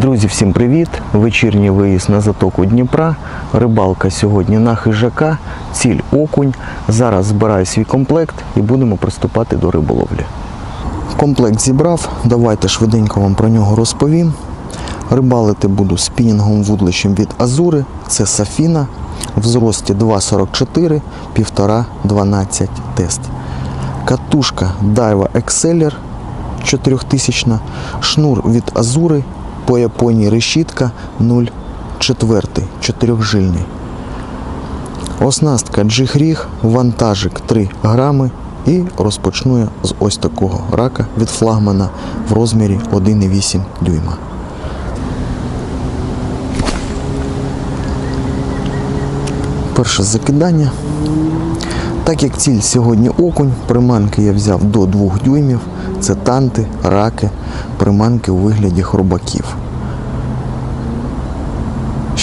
Друзі, всім привіт! Вечірній виїзд на затоку Дніпра. Рибалка сьогодні на хижака, ціль окунь. Зараз збираю свій комплект і будемо приступати до риболовлі. Комплект зібрав, давайте швиденько вам про нього розповім. Рибалити буду спінінговим вудлищем від Азури, це Сафіна, в зрості 2,44, 1,5-12 тест. Катушка Daiwa Exceller 4000, шнур від Азури, по Японії решітка 0,4, 4жильний. Оснастка джиг-ріг, вантажик 3 грами і розпочну я з ось такого рака від флагмана в розмірі 1,8 дюйма. Перше закидання. Так як ціль сьогодні окунь, приманки я взяв до 2 дюймів. Це танти, раки, приманки у вигляді хробаків.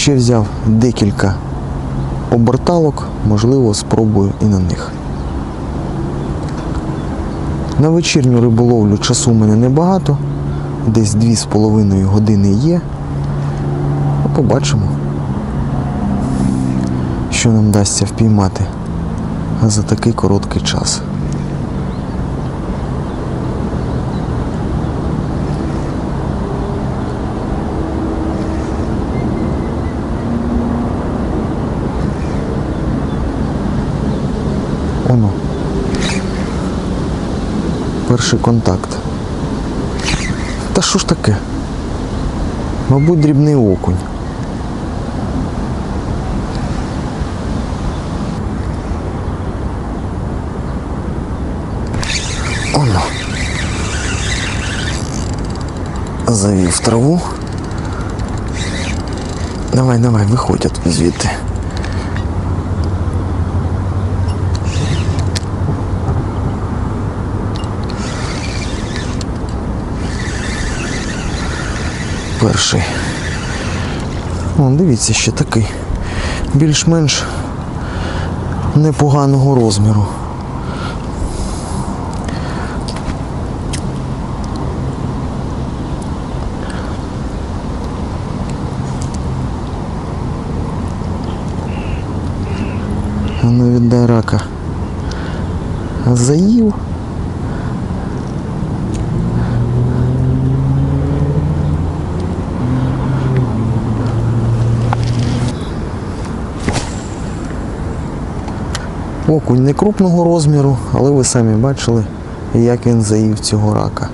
Ще взяв декілька оберталок, можливо, спробую і на них. На вечірню риболовлю часу у мене небагато, десь 2,5 години є. Ну, Побачимо, що нам вдасться впіймати за такий короткий час. Оно. Перший контакт. Та що ж таке? Мабуть, дрібний окунь. Оно. Завів траву. Давай, давай, виходять звідти. Перший. О, дивіться, ще такий. Більш-менш непоганого розміру. Ну віддай рака. Заїв. Окунь не крупного розміру, але ви самі бачили, як він заїв цього рака.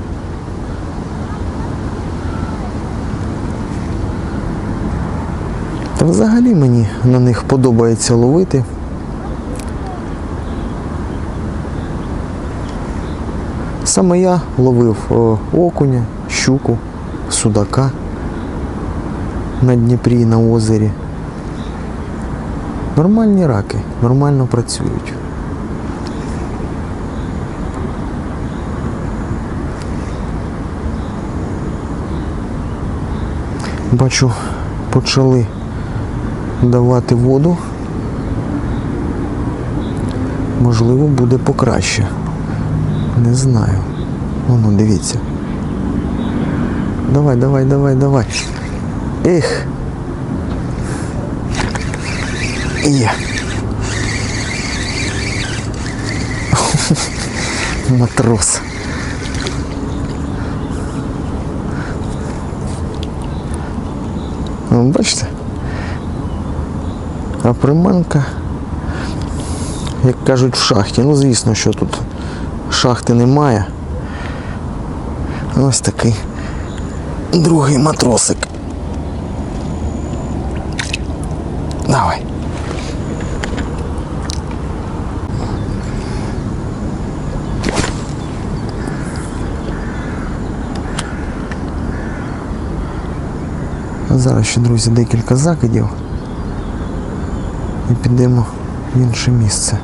Та взагалі мені на них подобається ловити. Саме я ловив е, окуня, щуку, судака на Дніпрі на озері. Нормальні раки, нормально працюють. Бачу, почали давати воду. Можливо, буде покраще. Не знаю. Воно, дивіться. Давай, давай, давай, давай. Ех. Є. Матрос. Ну, Бачите? А приманка, як кажуть, в шахті. Ну, звісно, що тут шахти немає. Ось такий другий матросик. Давай. Зараз ще, друзі, декілька закидів і підемо в інше місце.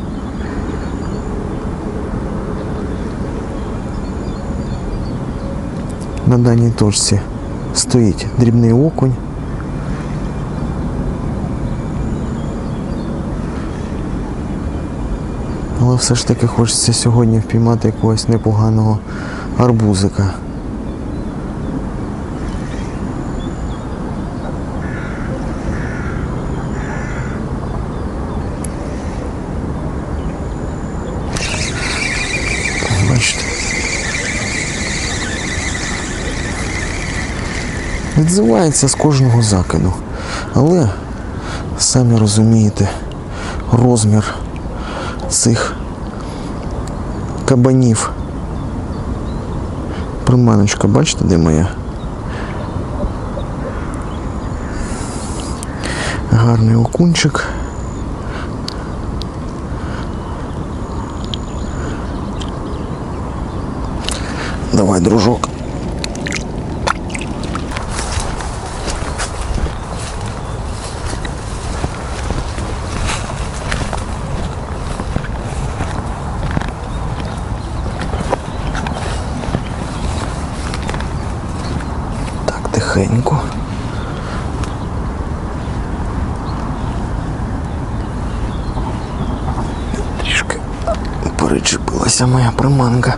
На даній точці стоїть дрібний окунь. Але все ж таки хочеться сьогодні впіймати якогось непоганого арбузика. Відзивається з кожного закиду. Але, самі розумієте, розмір цих кабанів. Приманочка, бачите, де моя? Гарний окунчик. Давай, дружок. Так. Трішки перечепилася моя приманка.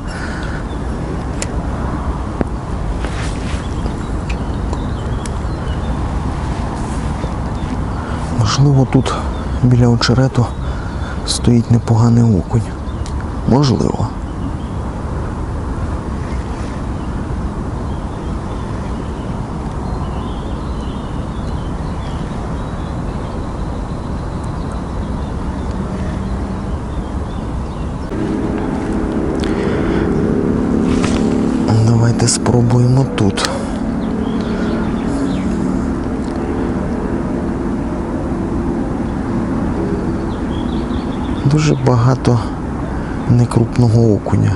Можливо, тут біля очерету стоїть непоганий окунь. Можливо. Давайте спробуємо тут. Дуже багато некрупного окуня.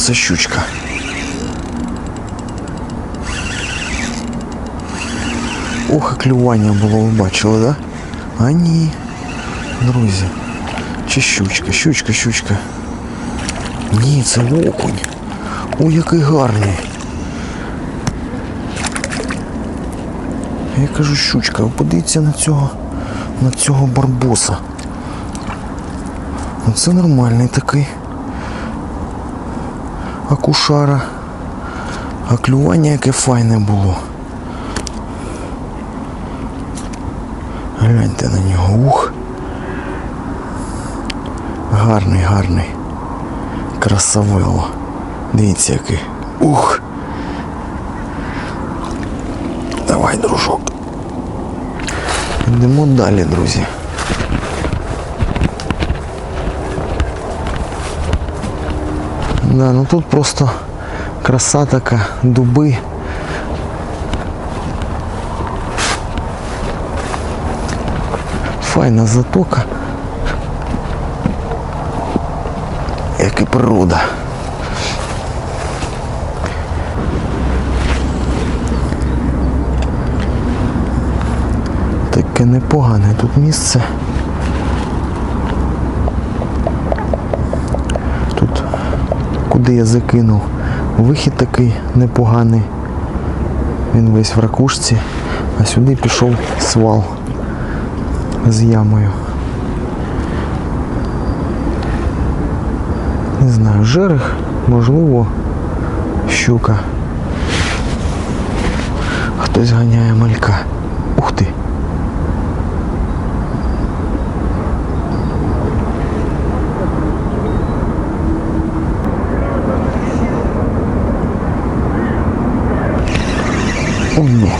Оце щучка. Ох, і клювання було, ви бачили, да? А ні. Друзі. Чи щучка, щучка, щучка. Ні, це окунь. Ой, який гарний. Я кажу щучка, подивіться на цього, на цього барбоса. Оце нормальний такий. Акушара. А клювання яке файне було. Гляньте на нього. Ух. Гарний, гарний. Красавело. Дивіться який. Ух. Давай, дружок. Йдемо далі, друзі. Да, ну тут просто краса така, дуби. Файна затока. Як і природа. Таке непогане тут місце. Куди я закинув, вихід такий непоганий. Він весь в ракушці, а сюди пішов свал з ямою. Не знаю, жерех, можливо, щука. Хтось ганяє малька. Ні.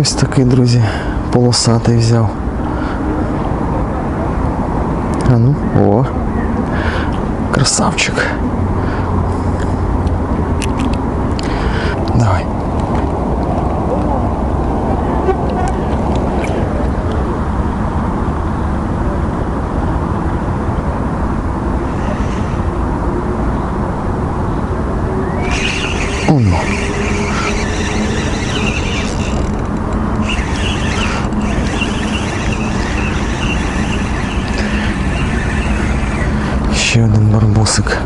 Ось такий, друзі, полосатий взяв. А ну, о, красавчик. Давай. Оно. Ще один барбосик.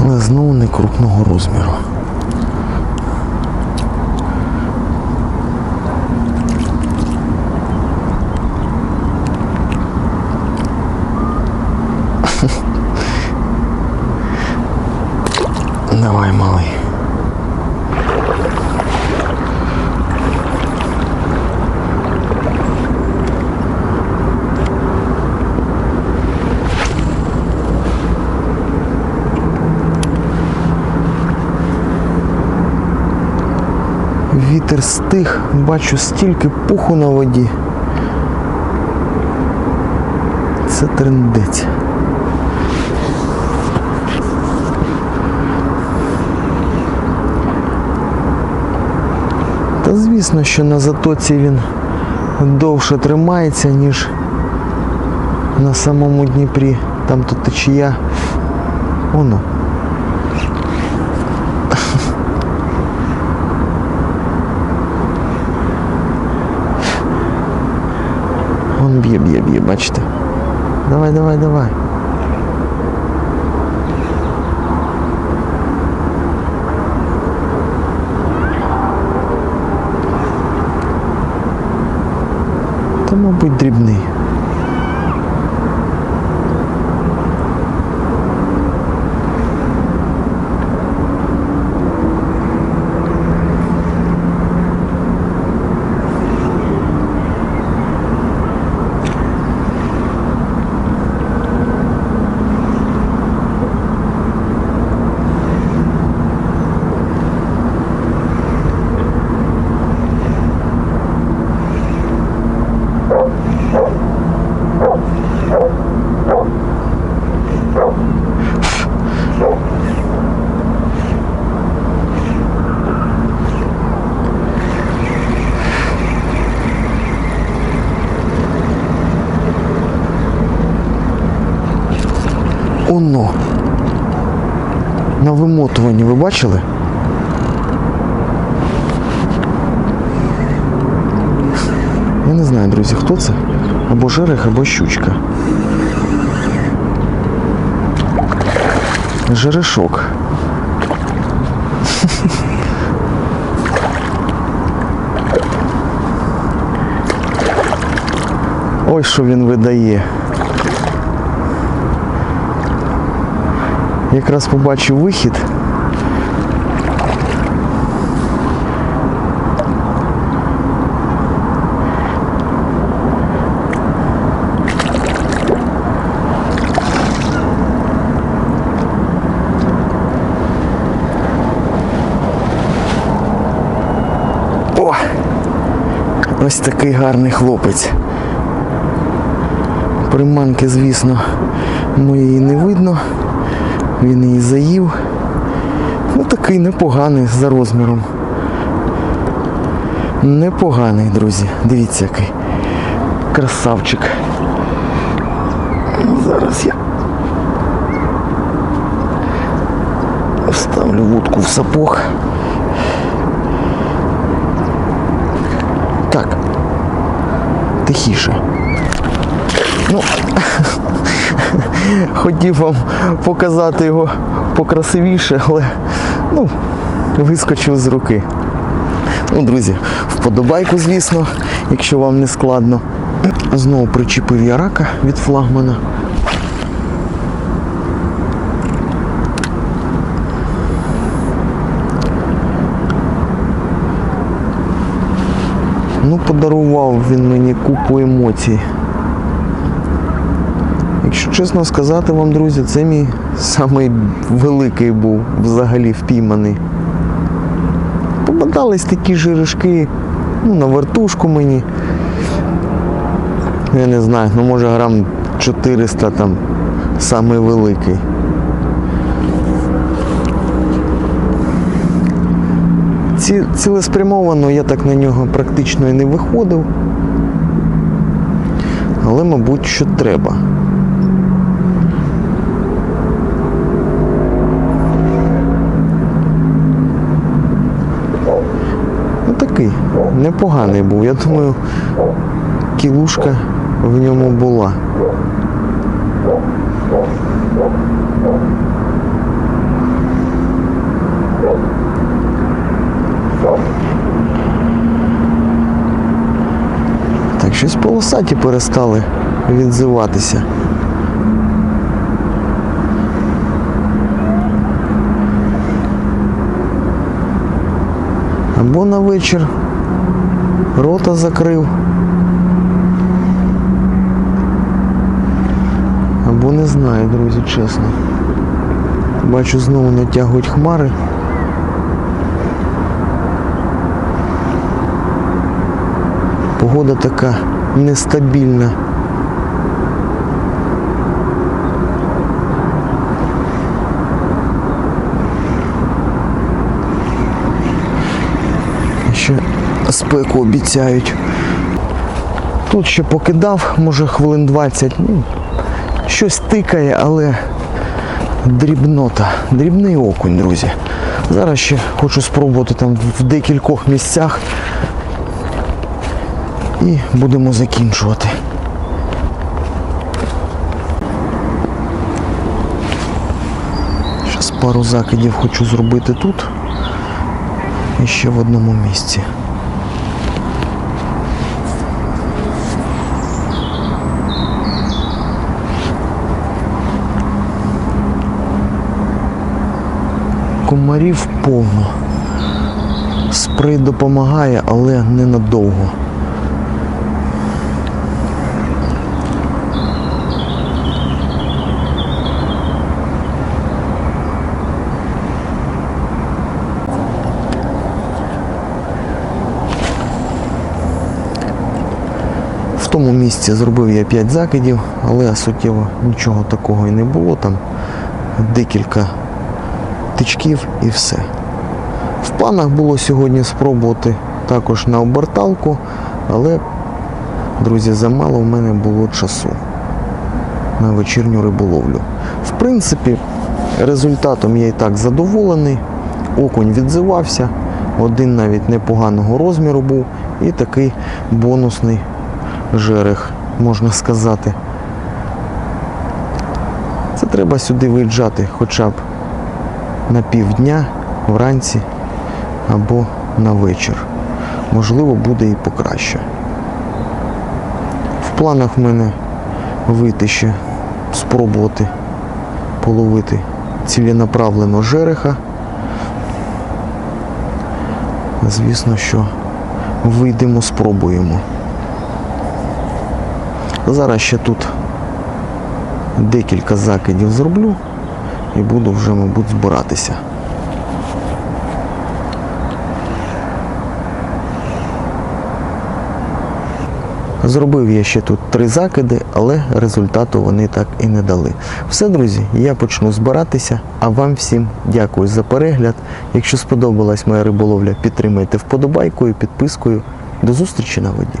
Але знову не крупного розміру. Давай, малий. Вітер стих, бачу стільки пуху на воді. Це трендець. Звісно, що на затоці він довше тримається, ніж на самому Дніпрі. Там тут течія. Воно. Он б'є, б'є, б'є, бачите? Давай, давай, давай. Та, мабуть, дрібний. На вимотуванні ви бачили? Я не знаю, друзі, хто це. Або жерех, або щучка. Жерешок. Ой, що він видає. Якраз побачив вихід. О! Ось такий гарний хлопець. Приманки, звісно, моєї не видно. Він її заїв. Ну такий непоганий за розміром. Непоганий, друзі. Дивіться який. Красавчик. Зараз я вставлю вудку в сапог. Так. Тихіше. Ну, хотів вам показати його покрасивіше, але ну, вискочив з руки. Ну, друзі, вподобайку, звісно, якщо вам не складно. Знову причепив я рака від флагмана. Ну, подарував він мені купу емоцій. Якщо чесно сказати вам, друзі, це мій самий великий був взагалі впійманий. Попадались такі жиришки, ну, на вертушку мені. Я не знаю, ну може грам 400 там самий великий. Ці, цілеспрямовано я так на нього практично і не виходив. Але, мабуть, що треба. Ну такий, непоганий був. Я думаю, кілушка в ньому була. Так, щось полосаті перестали відзиватися. Або на вечір рота закрив. Або не знаю, друзі, чесно. Бачу, знову натягують хмари. Погода така нестабільна. Ще спеку обіцяють. Тут ще покидав, може хвилин 20. Ну, щось тикає, але дрібнота. Дрібний окунь, друзі. Зараз ще хочу спробувати там в декількох місцях і будемо закінчувати. Зараз пару закидів хочу зробити тут і ще в одному місці. Комарів повно. Спрей допомагає, але ненадовго. В тому місці зробив я 5 закидів, але суттєво нічого такого і не було. Там декілька тичків і все. В планах було сьогодні спробувати також на оберталку, але, друзі, замало в мене було часу на вечірню риболовлю. В принципі, результатом я і так задоволений. Окунь відзивався, один навіть непоганого розміру був і такий бонусний жерех, можна сказати. Це треба сюди виїжджати хоча б на півдня, вранці або на вечір. Можливо, буде і покраще. В планах в мене вийти ще спробувати половити ціленаправлено жереха. Звісно, що вийдемо, спробуємо. Зараз ще тут декілька закидів зроблю і буду вже, мабуть, збиратися. Зробив я ще тут три закиди, але результату вони так і не дали. Все, друзі, я почну збиратися, а вам всім дякую за перегляд. Якщо сподобалась моя риболовля, підтримайте вподобайкою, підпискою. До зустрічі на воді.